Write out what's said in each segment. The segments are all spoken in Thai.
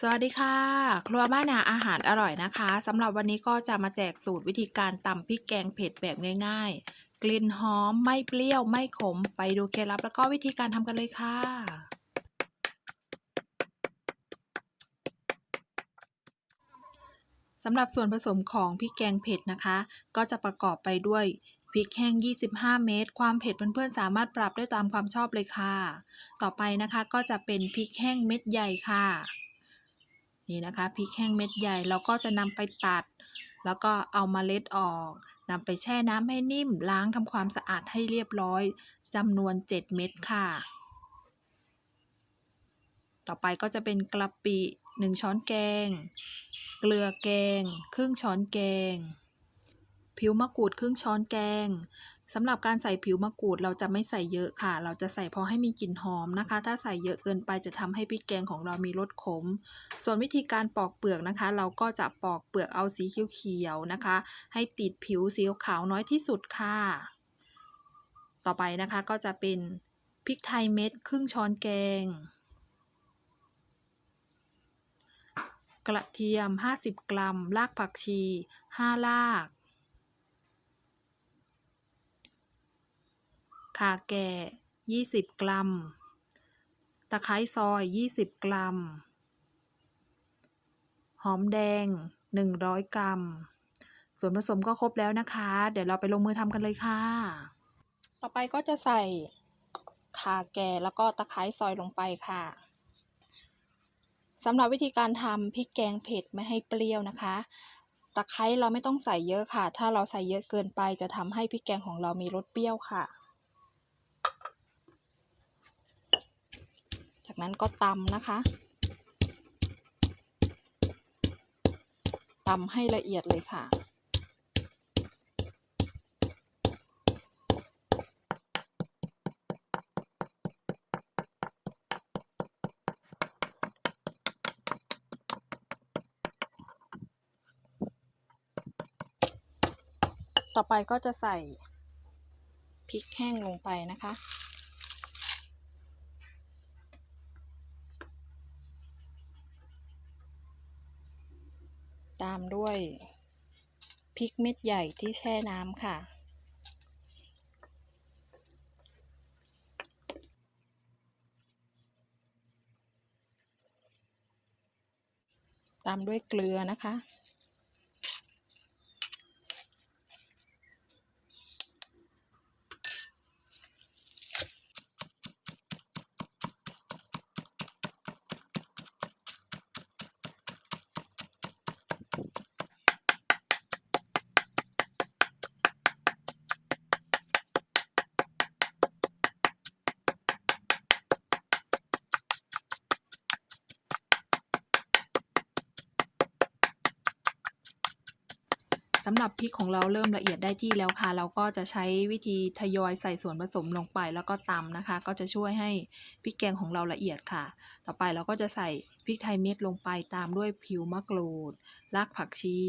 สวัสดีค่ะ ครัวบ้านนาอาหารอร่อยนะคะสำหรับวันนี้ก็จะมาแจกสูตรวิธีการตำพริกแกงเผ็ดแบบง่าย ๆ กลิ่นหอมไม่เปรี้ยวไม่ขม ไปดูเคล็ดลับแล้วก็วิธีการทำกันเลยค่ะ สำหรับส่วนผสมของพริกแกงเผ็ดนะคะ ก็จะประกอบไปด้วยพริกแห้ง 25 เม็ด ความเผ็ดเพื่อนๆ สามารถปรับได้ตามความชอบเลยค่ะ ต่อไปนะคะก็จะเป็นพริกแห้งเม็ดใหญ่ค่ะ นี่นะคะพริกแห้งเม็ดใหญ่เราก็จะนำไปตัด แล้วก็เอามาเล็ดออกนำไปแช่น้ำให้นิ่มล้างทำความสะอาดให้เรียบร้อยจำนวน 7 เม็ดค่ะ ต่อไปก็จะเป็นกะปิ 1 ช้อนแกง เกลือแกง ครึ่งช้อนแกง ผิวมะกรูดครึ่งช้อนแกง สำหรับการใส่ผิวมะกรูดเราจะไม่ใส่เยอะค่ะ เราจะใส่พอให้มีกลิ่นหอมนะคะ ถ้าใส่เยอะเกินไปจะทำให้พริกแกงของเรามีรสขม ส่วนวิธีการปอกเปลือกนะคะ เราก็จะปอกเปลือกเอาสีเขียวๆนะคะ ให้ติดผิวสีขาวน้อยที่สุดค่ะ ต่อไปนะคะก็จะเป็นพริกไทยเม็ดครึ่งช้อนแกง กระเทียม 50 กรัม รากผักชี 5 ราก ข่าแก่ 20 กรัม ตะไคร้ซอย 20 กรัม หอมแดง 100 กรัม ส่วนผสมก็ครบแล้วนะคะ เดี๋ยวเราไปลงมือทำกันเลยค่ะ ต่อไปก็จะใส่ข่าแก่แล้วก็ตะไคร้ซอยลงไปค่ะสำหรับวิธีการทำพริกแกงเผ็ดไม่ให้เปรี้ยวนะคะ ตะไคร้เราไม่ต้องใส่เยอะค่ะ ถ้าเราใส่เยอะเกินไปจะทำให้พริกแกงของเรามีรสเปรี้ยวค่ะ จาก นั้นก็ตำนะคะตำให้ละเอียดเลยค่ะ ต่อไปก็จะใส่พริกแห้งลงไปนะคะ ตามด้วยพริกเม็ดใหญ่ที่แช่น้ำค่ะ ตามด้วยเกลือนะคะ สำหรับพริกของเราเริ่มละเอียดได้ที่แล้วค่ะ เราก็จะใช้วิธีทยอยใส่ส่วนผสมลงไปแล้วก็ตำนะคะ ก็จะช่วยให้พริกแกงของเราละเอียดค่ะ ต่อไปเราก็จะใส่พริกไทยเม็ดลงไปตามด้วยผิวมะกรูดรากผักชี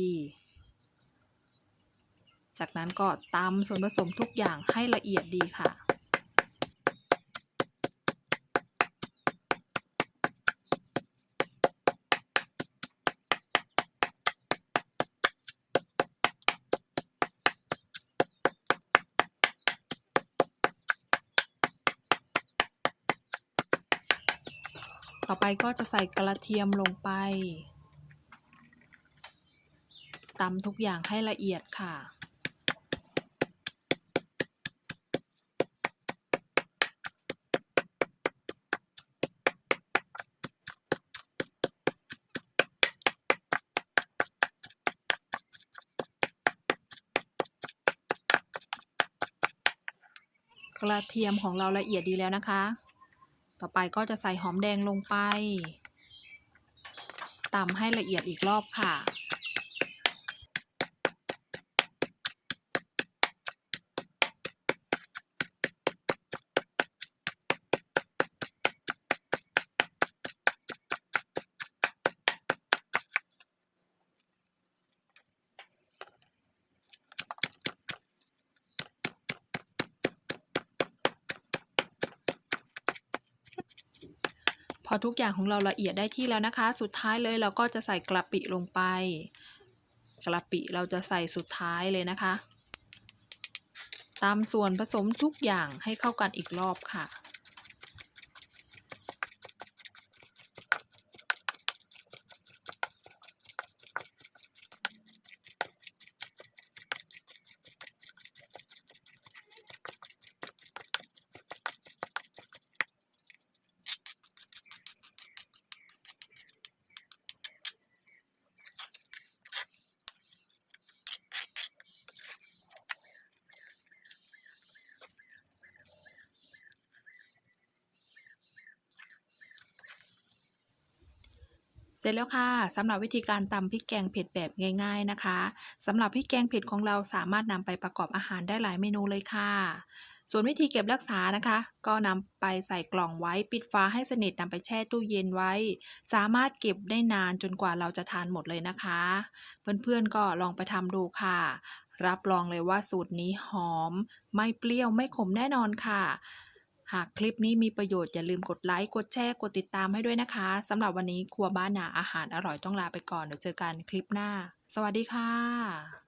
จากนั้นก็ตำส่วนผสมทุกอย่างให้ละเอียดดีค่ะ ต่อไปก็จะใส่กระเทียมลงไปตำทุกอย่างให้ละเอียดค่ะ กระเทียมของเราละเอียดดีแล้วนะคะ ต่อไปก็จะใส่หอมแดงลงไปตำให้ละเอียดอีกรอบค่ะ ออทุกอย่างของเราละเอียดได้ที่แล้วนะคะ สุดท้ายเลยเราก็จะใส่กระปิลงไป กระปิเราจะใส่สุดท้ายเลยนะคะ ตามส่วนผสมทุกอย่างให้เข้ากันอีกรอบค่ะ สร็จแล้วค่ะสำหรับวิธีการตำพริกแกงเผ็ดแบบง่าย ๆนะคะสำหรับพริกแกงเผ็ดของเราสามารถนำไปประกอบอาหารได้หลายเมนูเลยค่ะ ส่วนวิธีเก็บรักษานะคะ ก็นำไปใส่กล่องไว้ปิดฝาให้สนิทนำไปแช่ตู้เย็นไว้ สามารถเก็บได้นานจนกว่าเราจะทานหมดเลยนะคะ เพื่อนๆก็ลองไปทำดูค่ะ รับรองเลยว่าสูตรนี้หอม ไม่เปรี้ยวไม่ขมแน่นอนค่ะ หากคลิปนี้มีประโยชน์อย่าลืมกดไลค์ กดแชร์ กดติดตามให้ด้วยนะคะสำหรับวันนี้ครัวบ้านนาอาหารอร่อยต้องลาไปก่อนเดี๋ยวเจอกันคลิปหน้า สวัสดีค่ะ